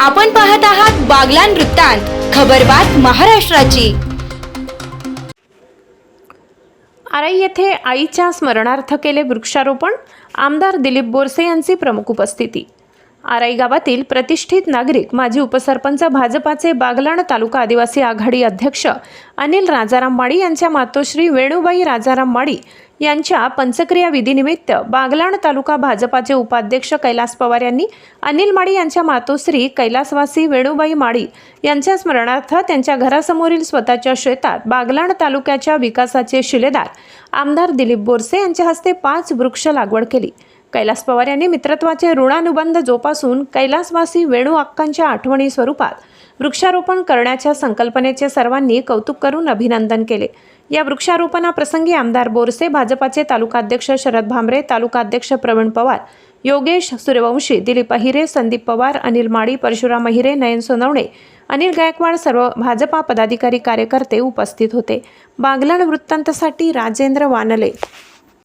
आपण पाहत आहात बागलान वृत्तांत खबरबात महाराष्ट्राची. आराई येथे आईच्या स्मरणार्थ केले वृक्षारोपण आमदार दिलीप बोरसे यांची प्रमुख उपस्थिती. आराई गावातील प्रतिष्ठित नागरिक माजी उपसरपंच भाजपाचे बागलाण तालुका आदिवासी आघाडी अध्यक्ष अनिल राजाराम माळी यांच्या मातोश्री वेणुबाई राजाराम माळी यांच्या पंचक्रिया विधीनिमित्त बागलाण तालुका भाजपाचे उपाध्यक्ष कैलास पवार यांनी अनिल माळी यांच्या मातोश्री कैलासवासी वेणुबाई माळी यांच्या स्मरणार्थ त्यांच्या घरासमोरील स्वतःच्या शेतात बागलाण तालुक्याच्या विकासाचे शिलेदार आमदार दिलीप बोरसे यांच्या हस्ते पाच वृक्ष लागवड केली. कैलास पवार यांनी मित्रत्वाचे ऋणानुबंध जोपासून कैलासवासी वेणू अक्कांच्या आठवणी स्वरूपात वृक्षारोपण करण्याच्या संकल्पनेचे सर्वांनी कौतुक करून अभिनंदन केले. या वृक्षारोपणाप्रसंगी आमदार बोरसे भाजपाचे तालुकाध्यक्ष शरद भांबरे तालुकाध्यक्ष प्रवीण पवार योगेश सूर्यवंशी दिलीप अहिरे संदीप पवार अनिल माळी परशुराम अहिरे नयन सोनवणे अनिल गायकवाड सर्व भाजपा पदाधिकारी कार्यकर्ते उपस्थित होते. बागलाण वृत्तांतसाठी राजेंद्र वानले.